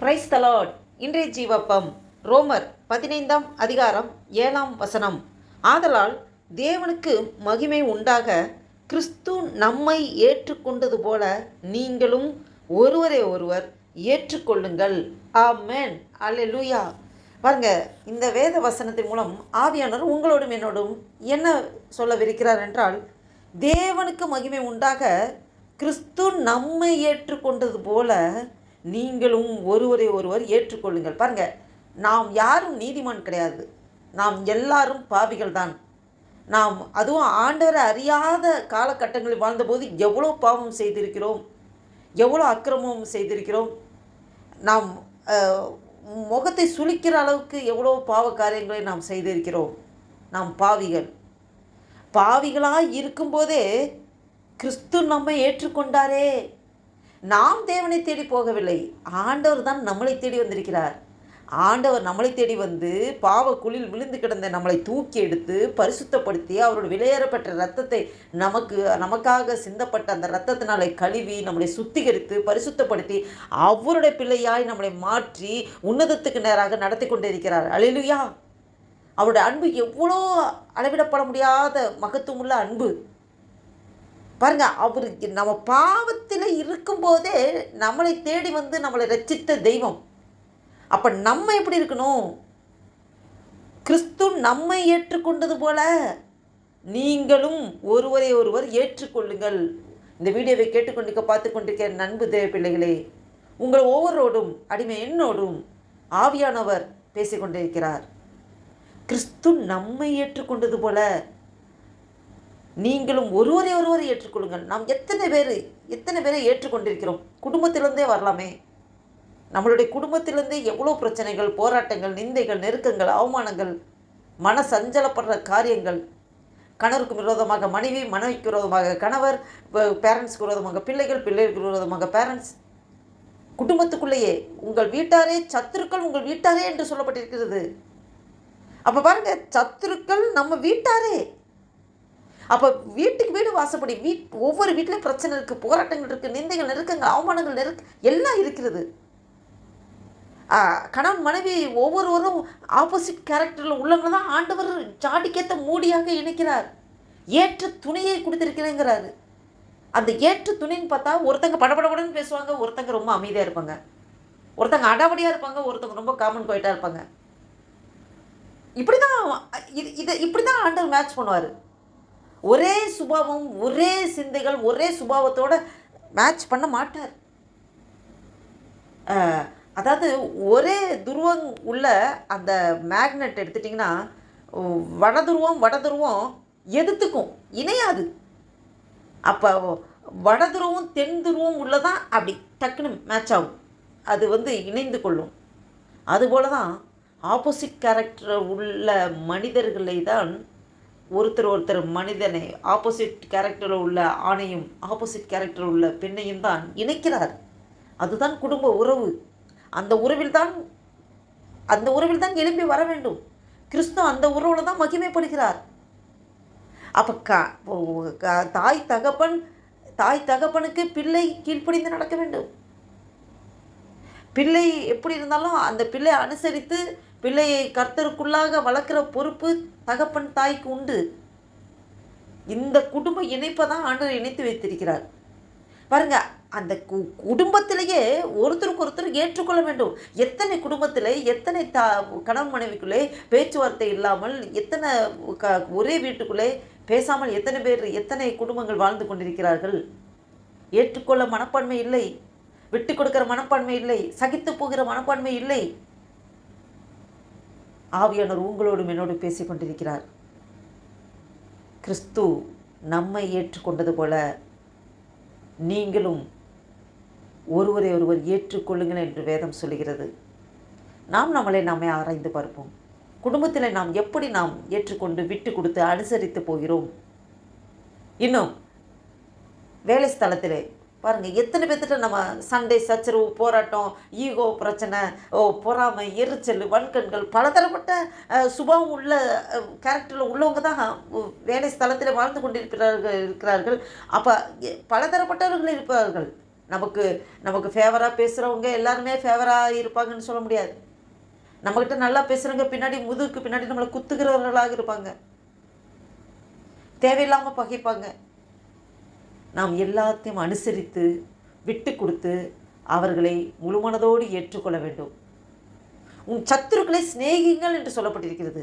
Price தலாட் இன்றைய ஜீவப்பம் ரோமர் பதினைந்தாம் அதிகாரம் ஏழாம் வசனம். ஆதலால் தேவனுக்கு மகிமை உண்டாக கிறிஸ்து நம்மை ஏற்றுக்கொண்டது போல நீங்களும் ஒருவரை ஒருவர் ஏற்றுக்கொள்ளுங்கள். ஆமென் அல்லேலூயா பாருங்க இந்த வேத வசனத்தின் மூலம் ஆவியானவர் உங்களோடும் என்னோடும் என்ன சொல்லவிருக்கிறார் என்றால் தேவனுக்கு மகிமை உண்டாக கிறிஸ்து நம்மை ஏற்றுக்கொண்டது போல நீங்களும் ஒருவரை ஒருவர் ஏற்றுக்கொள்ளுங்கள். பாருங்க நாம் யாரும் நீதிமான் கிடையாது. நாம் எல்லாரும் பாவிகள் தான். நாம் அதுவும் ஆண்டவரை அறியாத காலகட்டங்களில் வாழ்ந்தபோது எவ்வளோ பாவம் செய்திருக்கிறோம். எவ்வளோ அக்கிரமம் செய்திருக்கிறோம். நாம் முகத்தை சுளிக்கிற அளவுக்கு எவ்வளோ பாவ காரியங்களை நாம் செய்திருக்கிறோம். நாம் பாவிகள். பாவிகளாக இருக்கும்போதே கிறிஸ்து நம்மை ஏற்றுக்கொண்டாரே. நாம் தேவனை தேடி போகவில்லை. ஆண்டவர் தான் நம்மளை தேடி வந்திருக்கிறார். ஆண்டவர் நம்மளை தேடி வந்து பாவ குழில் விழுந்து கிடந்த நம்மளை தூக்கி எடுத்து பரிசுத்தப்படுத்தி அவரோட விலையேறப்பட்ட ரத்தத்தை நமக்கு நமக்காக சிந்தப்பட்ட அந்த ரத்தத்தினாலே கழுவி நம்மளை சுத்திகரித்து பரிசுத்தப்படுத்தி அவருடைய பிள்ளையாய் நம்மளை மாற்றி உன்னதத்துக்கு நேராக நடத்தி கொண்டிருக்கிறார். அழிலுயா அவருடைய அன்பு எவ்வளோ அளவிடப்பட முடியாத மகத்துவமுள்ள அன்பு. பாருங்க அவருக்கு நம்ம பாவத்தில் இருக்கும்போதே நம்மளை தேடி வந்து நம்மளை ரச்சித்த தெய்வம். அப்போ நம்ம எப்படி இருக்கணும்? கிறிஸ்து நம்மை ஏற்றுக்கொண்டது போல நீங்களும் ஒருவரை ஒருவர் ஏற்றுக்கொள்ளுங்கள். இந்த வீடியோவை கேட்டுக்கொண்டிருக்க பார்த்து கொண்டிருக்கிற நண்பு தேவ பிள்ளைகளே உங்கள் ஒவ்வொருவரோடும் அடிமை என்னோடும் ஆவியானவர் பேசிக்கொண்டிருக்கிறார். கிறிஸ்து நம்மை ஏற்றுக்கொண்டது போல நீங்களும் ஒருவரை ஒருவரை ஏற்றுக்கொள்ளுங்கள். நாம் எத்தனை பேர் எத்தனை பேரை ஏற்றுக்கொண்டிருக்கிறோம்? குடும்பத்திலிருந்தே வரலாமே. நம்மளுடைய குடும்பத்திலிருந்தே எவ்வளோ பிரச்சனைகள் போராட்டங்கள் நிந்தைகள் நெருக்கங்கள் அவமானங்கள் மன சஞ்சலப்படுற காரியங்கள். கணவருக்கு விரோதமாக மனைவி மனைவிக்கு விரோதமாக கணவர் பேரண்ட்ஸ்க்கு விரோதமாக பிள்ளைகள் பிள்ளைகளுக்கு விரோதமாக பேரண்ட்ஸ் குடும்பத்துக்குள்ளேயே உங்கள் வீட்டாரே சத்துருக்கள் உங்கள் வீட்டாரே என்று சொல்லப்பட்டிருக்கிறது. அப்போ பாருங்கள் சத்துருக்கள் நம்ம வீட்டாரே. அப்போ வீட்டுக்கு வீடு வாசப்படி வீட் ஒவ்வொரு வீட்லேயும் பிரச்சனை இருக்குது போராட்டங்கள் இருக்குது நிந்தைகள் நெருக்கங்கள் அவமானங்கள் நெருக்க எல்லாம் இருக்கிறது. கணவன் மனைவி ஒவ்வொருவரும் ஆப்போசிட் கேரக்டரில் உள்ளவங்க தான் ஆண்டவர் ஜாடிக்கேற்ற மூடியாக இணைக்கிறார். ஏற்ற துணையை கொடுத்திருக்கிறேங்கிறாரு. அந்த ஏற்ற துணைன்னு பார்த்தா ஒருத்தங்க படபடபடன்னு பேசுவாங்க ஒருத்தங்க ரொம்ப அமைதியாக இருப்பாங்க. ஒருத்தங்க அடாவடியாக இருப்பாங்க ஒருத்தங்க ரொம்ப காமன் குவைட்டாக இருப்பாங்க. இப்படி தான் இது இதை இப்படி தான் ஆண்டவர் மேட்ச் பண்ணுவார். ஒரே சுபாவம் ஒரே சிந்தைகள் ஒரே சுபாவத்தோடு மேட்ச் பண்ண மாட்டார். அதாவது ஒரே துருவம் உள்ள அந்த மேக்னெட் எடுத்துட்டிங்கன்னா வடதுருவம் வடதுருவம் எதிர்த்துக்கும் இணையாது. அப்போ வடதுருவம் தென் துருவம் உள்ளதான் அப்படி டக்குன்னு மேட்ச் ஆகும். அது வந்து இணைந்து கொள்ளும். அதுபோல தான் ஆப்போசிட் கேரக்டர் உள்ள மனிதர்களை தான் ஒருத்தர் ஒருத்தர் மனிதனை ஆப்போசிட் கேரக்டரில் உள்ள ஆணையும் ஆப்போசிட் கேரக்டர் உள்ள பெண்ணையும் தான் இணைக்கிறார். அதுதான் குடும்ப உறவு. அந்த உறவில் தான் அந்த உறவில் தான் எழும்பி வர வேண்டும். கிறிஸ்து அந்த உறவில் தான் மகிமைப்படுகிறார். அப்போ க க- தாய் தகப்பன் தாய் தகப்பனுக்கு பிள்ளை கீழ்ப்படிந்து நடக்க வேண்டும். பிள்ளை எப்படி இருந்தாலும் அந்த பிள்ளை அனுசரித்து பிள்ளையை கர்த்தருக்குள்ளாக வளர்க்குற பொறுப்பு தகப்பன் தாய்க்கு உண்டு. இந்த குடும்ப இணைப்பை தான் ஆண்டவர் இணைத்து வைத்திருக்கிறார். பாருங்க அந்த கு குடும்பத்திலேயே ஒருத்தருக்கு ஒருத்தர் ஏற்றுக்கொள்ள வேண்டும். எத்தனை குடும்பத்தில் எத்தனை தா கணவன் மனைவிக்குள்ளே பேச்சுவார்த்தை இல்லாமல் எத்தனை க ஒரே வீட்டுக்குள்ளே பேசாமல் எத்தனை பேர் எத்தனை குடும்பங்கள் வாழ்ந்து கொண்டிருக்கிறார்கள்? ஏற்றுக்கொள்ள மனப்பான்மை இல்லை. விட்டு கொடுக்கிற மனப்பான்மை இல்லை. சகித்து போகிற மனப்பான்மை இல்லை. ஆவியானவர் உங்களோடும் என்னோடு பேசிக் கொண்டிருக்கிறார் கிறிஸ்து நம்மை ஏற்றுக்கொண்டது போல நீங்களும் ஒருவரை ஒருவர் ஏற்றுக்கொள்ளுங்கள் என்று வேதம் சொல்கிறது நாம் நம்மளை நாமே ஆராய்ந்து பார்ப்போம். குடும்பத்தில் நாம் எப்படி நாம் ஏற்றுக்கொண்டு விட்டு கொடுத்து அனுசரித்து போகிறோம்? இன்னும் வேலை ஸ்தலத்திலே பாருங்கள் எத்தனை பேர்த்திட்ட நம்ம சண்டை சச்சரவு போராட்டம் ஈகோ பிரச்சனை ஓ பொறாமை எரிச்சல் வன்கண்கள் பலதரப்பட்ட சுபாவம் உள்ள கேரக்டரில் உள்ளவங்க தான் வேலை ஸ்தலத்தில் வாழ்ந்து கொண்டிருக்கிறார்கள் இருக்கிறார்கள். அப்போ பலதரப்பட்டவர்கள் இருப்பார்கள். நமக்கு நமக்கு ஃபேவராக பேசுகிறவங்க எல்லாருமே ஃபேவராக இருப்பாங்கன்னு சொல்ல முடியாது. நம்மக்கிட்ட நல்லா பேசுகிறவங்க பின்னாடி முதுகுக்கு பின்னாடி நம்மளை குத்துகிறவர்களாக இருப்பாங்க. தேவையில்லாமல் பகைப்பாங்க. நாம் எல்லாத்தையும் அனுசரித்து விட்டு கொடுத்து அவர்களை முழுமனதோடு ஏற்றுக்கொள்ள வேண்டும். உன் சத்துருக்களை சிநேகிங்கள் என்று சொல்லப்பட்டிருக்கிறது.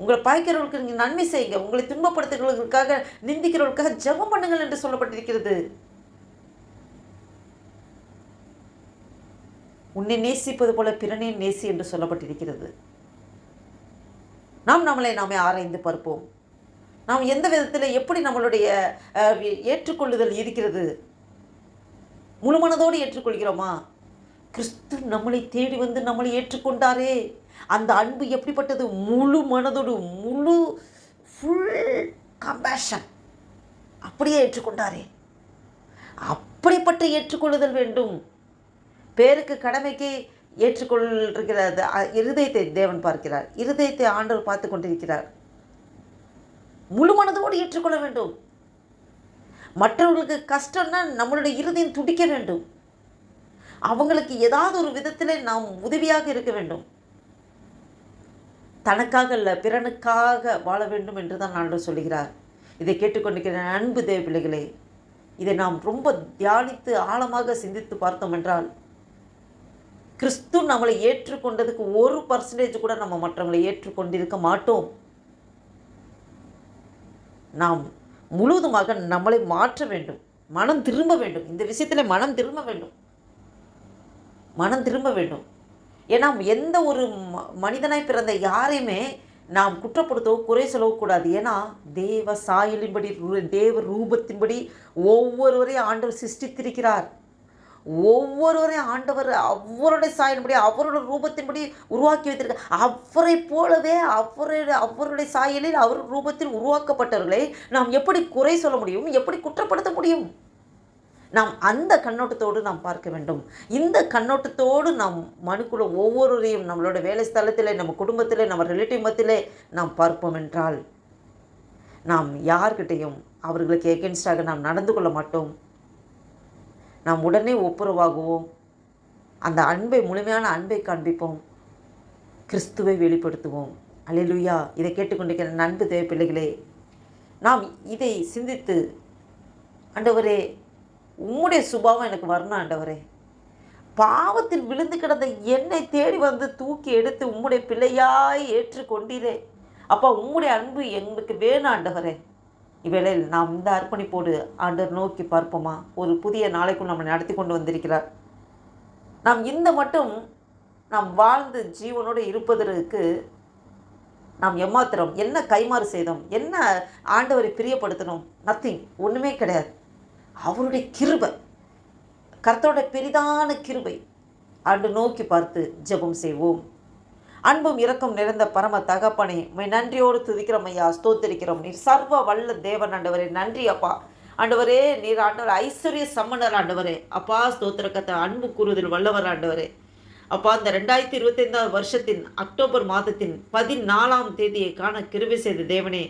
உங்களை பாய்க்கிறவர்களுக்கு நீங்கள் நன்மை செய்யுங்க. உங்களை துன்பப்படுத்துகிறவர்களுக்காக நிந்திக்கிறவர்களுக்காக ஜபம் பண்ணுங்கள் என்று சொல்லப்பட்டிருக்கிறது. உன்னை நேசிப்பது போல பிறனை நேசி என்று சொல்லப்பட்டிருக்கிறது. நாம் நம்மளை நாமே ஆராய்ந்து பார்ப்போம். நாம் எந்த விதத்தில் எப்படி நம்மளுடைய ஏற்றுக்கொள்ளுதல் இருக்கிறது? முழுமனதோடு ஏற்றுக்கொள்கிறோமா? கிறிஸ்து நம்மளை தேடி வந்து நம்மளை ஏற்றுக்கொண்டாரே. அந்த அன்பு எப்படிப்பட்டது? முழு மனதோடு முழு ஃபுல் கம்பேஷன் அப்படியே ஏற்றுக்கொண்டாரே. அப்படிப்பட்ட ஏற்றுக்கொள்ளுதல் வேண்டும். பேருக்கு கடமைக்கு ஏற்றுக்கொள்கிற இருதயத்தை தேவன் பார்க்கிறார். இருதயத்தை ஆண்டவர் பார்த்து கொண்டிருக்கிறார். முழு மனதோடு ஏற்றுக்கொள்ள வேண்டும். மற்றவர்களுக்கு கஷ்டம்னா நம்மளுடைய இருதயம் துடிக்க வேண்டும். அவங்களுக்கு ஏதாவது ஒரு விதத்தில் நாம் உதவியாக இருக்க வேண்டும். தனக்காக இல்லை பிறனுக்காக வாழ வேண்டும் என்று தான் ஆண்டவர் சொல்லுகிறார். இதை கேட்டுக்கொண்டிருக்கிற அன்பு தேவ பிள்ளைகளே இதை நாம் ரொம்ப தியானித்து ஆழமாக சிந்தித்து பார்த்தோம் என்றால் கிறிஸ்து நம்மளை ஏற்றுக்கொண்டதுக்கு ஒரு பர்சன்டேஜ் கூட நம்ம மற்றவங்களை ஏற்றுக்கொண்டிருக்க மாட்டோம். நாம் முழுவதுமாக நம்மளை மாற்ற வேண்டும். மனம் திரும்ப வேண்டும். இந்த விஷயத்தில் மனம் திரும்ப வேண்டும். மனம் திரும்ப வேண்டும். ஏன்னா எந்த ஒரு ம- மனிதனாய் பிறந்த யாரையுமே நாம் குற்றப்படுத்தவோ குறை சொல்லக்கூடாது ஏன்னா தேவ சாயலின்படி தேவ ரூபத்தின்படி ஒவ்வொருவரையும் ஆண்டவர் சிருஷ்டித்திருக்கிறார். ஒவ்வொருவரையும் ஆண்டவர் அவருடைய சாயின்படி அவருடைய ரூபத்தின்படி உருவாக்கி வைத்திருக்க அவரை போலவே அவருடைய அவருடைய சாயலில் அவர் ரூபத்தில் உருவாக்கப்பட்டவர்களை நாம் எப்படி குறை சொல்ல முடியும்? எப்படி குற்றப்படுத்த முடியும்? நாம் அந்த கண்ணோட்டத்தோடு நாம் பார்க்க வேண்டும். இந்த கண்ணோட்டத்தோடு நாம் மனுக்குள்ள ஒவ்வொருவரையும் நம்மளோட வேலை ஸ்தலத்திலே நம்ம குடும்பத்திலே நம்ம ரிலேட்டிவ் மத்தியிலே நாம் பார்ப்போம் என்றால் நாம் யார்கிட்டையும் அவர்களுக்கு எகென்ஸ்டாக நாம் நடந்து கொள்ள மாட்டோம். நாம் உடனே ஒப்புரவாகுவோம். அந்த அன்பை முழுமையான அன்பை காண்பிப்போம். கிறிஸ்துவை வெளிப்படுத்துவோம். அலையிலுயா இதை கேட்டுக்கொண்டிருக்கிற நண்பு தேவ பிள்ளைகளே நாம் இதை சிந்தித்து ஆண்டவரே உம்முடைய சுபாவம் எனக்கு வரணும் ஆண்டவரே. பாவத்தில் விழுந்து கிடந்த என்னை தேடி வந்து தூக்கி எடுத்து உம்முடைய பிள்ளையாய் ஏற்றுக்கொண்டீரே. அப்பா உம்முடைய அன்பு எங்களுக்கு வேணும் ஆண்டவரே. இவ்வேளையில் நாம் இந்த அர்ப்பணிப்போடு ஆண்டர் நோக்கி பார்ப்போமா? ஒரு புதிய நாளைக்குள் நம்மை நடத்தி கொண்டு வந்திருக்கிறார். நாம் இந்த மட்டும் நாம் வாழ்ந்து ஜீவனோடு இருப்பதற்கு நாம் எம்மாத்திரம் என்ன கைமாறு செய்தோம்? என்ன ஆண்டவரை பிரியப்படுத்தணும் நத்திங் ஒன்றுமே கிடையாது. அவருடைய கிருபை கர்த்தோட பெரிதான கிருபை ஆண்டு நோக்கி பார்த்து ஜெபம் செய்வோம். அன்பும் இரக்கம் நிறைந்த பரம தகப்பனே உண்மை நன்றியோடு துதிக்கிறோம் ஐயா ஸ்தோத்திரிக்கிறோம். நீர் சர்வ வல்ல தேவன் ஆண்டவரே நன்றி அப்பா. ஆண்டவரே நீர் ஆண்டவர் ஐஸ்வர்ய சம்மனர் ஆண்டவரே. அப்பா ஸ்தோத்திரக்கத்தை அன்பு கூறுதல் வல்லவர் ஆண்டவரே. அப்பா இந்த ரெண்டாயிரத்தி இருபத்தைந்தாவது வருஷத்தின் அக்டோபர் மாதத்தின் பதினாலாம் தேதியை காண கிருவி செய்த தேவனே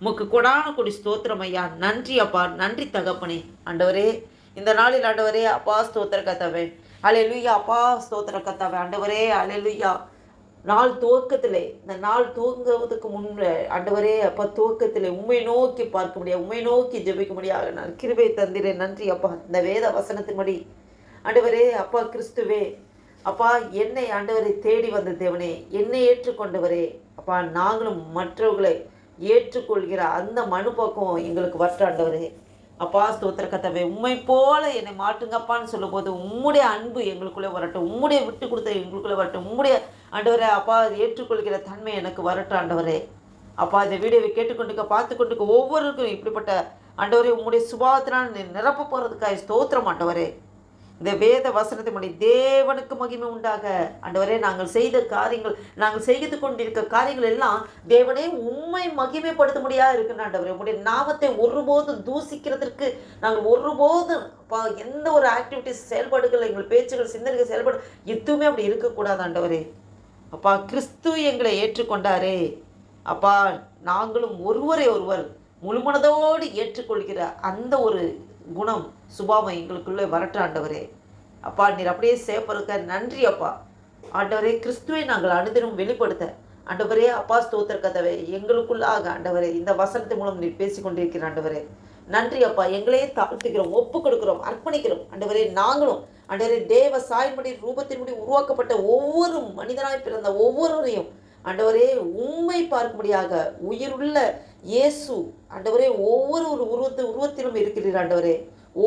உமக்கு கொடான கொடி ஸ்தோத்திரம் ஐயா. நன்றி அப்பா நன்றி தகப்பனே. ஆண்டவரே இந்த நாளில் ஆண்டவரே அப்பா ஸ்தோத்திர கத்தாவே அலையலுயா அப்பா ஸ்தோத்திர கத்தாவே ஆண்டவரே அலையலுயா நாள் துவக்கத்திலே இந்த நாள் துவங்குவதற்கு முன்பு ஆண்டவரே அப்பா துவக்கத்திலே உண்மை நோக்கி பார்க்க முடியாது உண்மை நோக்கி ஜெபிக்க முடியாது. நான் கிருபை தந்திரே நன்றி அப்பா. இந்த வேத வசனத்தின்படி ஆண்டவரே அப்பா கிறிஸ்துவே அப்பா என்னை ஆண்டவரை தேடி வந்த தேவனே என்னை ஏற்றுக்கொண்டவரே அப்பா நாங்களும் மற்றவர்களை ஏற்றுக்கொள்கிற அந்த மனுப்பக்கம் எங்களுக்கு வற்ற ஆண்டவரே. அப்பா ஸ்தோத்திர கத்தவை உண்மை போல என்னை மாட்டுங்கப்பான்னு சொல்லும்போது உம்முடைய அன்பு எங்களுக்குள்ளே வரட்டும். உம்முடைய விட்டு கொடுத்த எங்களுக்குள்ளே வரட்டும். உம்முடைய ஆண்டவரை அப்பா ஏற்றுக்கொள்கிற தன்மை எனக்கு வரட்டும் ஆண்டவரே. அப்பா இந்த வீடியோவை கேட்டுக்கொண்டுக்க பார்த்து கொண்டுக்க ஒவ்வொருக்கும் இப்படிப்பட்ட ஆண்டவரே உம்முடைய சுபாவத்தினால் நிரப்ப போகிறதுக்காக ஸ்தோத்திரம் ஆண்டவரே. இந்த வேத வசனத்தை முடி தேவனுக்கு மகிமை உண்டாக. ஆண்டவரே நாங்கள் செய்த காரியங்கள் நாங்கள் செய்து கொண்டிருக்க காரியங்கள் எல்லாம் தேவனே உண்மை மகிமைப்படுத்த முடியாது இருக்குன்னு ஆண்டவரே உங்களுடைய நாமத்தை ஒருபோதும் தூசிக்கிறதற்கு நாங்கள் ஒருபோதும் அப்பா, எந்த ஒரு ஆக்டிவிட்டிஸ் செயல்பாடுகள் எங்கள் பேச்சுகள் சிந்தனைகள் செயல்பாடு எதுவுமே அப்படி இருக்கக்கூடாது ஆண்டவரே. அப்பா கிறிஸ்து எங்களை ஏற்றுக்கொண்டாரே. அப்பா நாங்களும் ஒருவரை ஒருவர் முழுமனதோடு ஏற்றுக்கொள்கிற அந்த ஒரு குணம் சுபாவம் எங்களுக்குள்ளே வரட்டு ஆண்டவரே. அப்பா நீர் அப்படியே சேப்பருக்க நன்றி அப்பா. ஆண்டவரே கிறிஸ்துவை நாங்கள் அனுதினம் வெளிப்படுத்த. ஆண்டவரே அப்பா ஸ்தோத்திர கதவை எங்களுக்குள்ளாக ஆண்டவரே இந்த வசனத்தின் மூலம் நீர் பேசிக் கொண்டிருக்கிற ஆண்டவரே. நன்றி அப்பா. எங்களையே தாழ்த்துகிறோம் ஒப்பு கொடுக்கிறோம் அர்ப்பணிக்கிறோம். ஆண்டவரே நாங்களும் ஆண்டவரே தேவ சாய்மடி ரூபத்தின்படி உருவாக்கப்பட்ட ஒவ்வொரு மனிதனாய் பிறந்த ஒவ்வொருவரையும் ஆண்டவரே உண்மை பார்க்கும்படியாக உயிருள்ள இயேசு ஆண்டவரே ஒவ்வொரு ஒரு உருவத்து உருவத்திலும் இருக்கிறீர் ஆண்டவரே.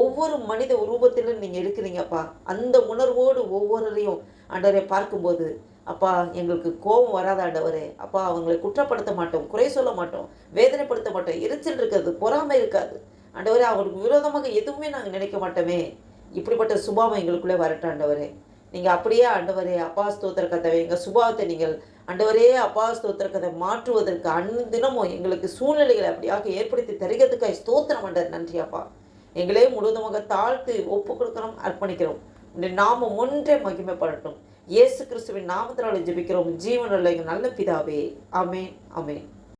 ஒவ்வொரு மனித உருவத்திலும் நீங்கள் இருக்கிறீங்கப்பா அந்த உணர்வோடு ஒவ்வொருவரையும் ஆண்டவரே பார்க்கும்போது அப்பா எங்களுக்கு கோபம் வராத ஆண்டவரே. அப்பா அவங்களை குற்றப்படுத்த மாட்டோம் குறை சொல்ல மாட்டோம் வேதனைப்படுத்த மாட்டோம் எரிச்சல் இருக்காது பொறாமை இருக்காது. ஆண்டவரே அவருக்கு விரோதமாக எதுவுமே நாங்கள் நினைக்க மாட்டோமே. இப்படிப்பட்ட சுபாவம் எங்களுக்குள்ளே வரட்டும் ஆண்டவரே. நீங்கள் அப்படியே ஆண்டவரே அப்பா ஸ்தோத்திர கதவை எங்கள் சுபாவத்தை நீங்கள் அண்டவரே அப்பா ஸ்தோத்திர கதை மாற்றுவதற்கு அன்தினமும் எங்களுக்கு சூழ்நிலைகளை அப்படியாக ஏற்படுத்தி தருகிறதுக்காக ஸ்தோத்திரம் அண்டர் நன்றி அப்பா. எங்களே முழுவதுமாக தாழ்த்து ஒப்பு கொடுக்கிறோம் அர்ப்பணிக்கிறோம். நாம ஒன்றே மகிமைப்படட்டும் இயேசு கிறிஸ்துவின் நாமத்தினால ஜெபிக்கிறோம். ஜீவனுள்ள எங்கள் நல்ல பிதாவே. அமேன் அமேன்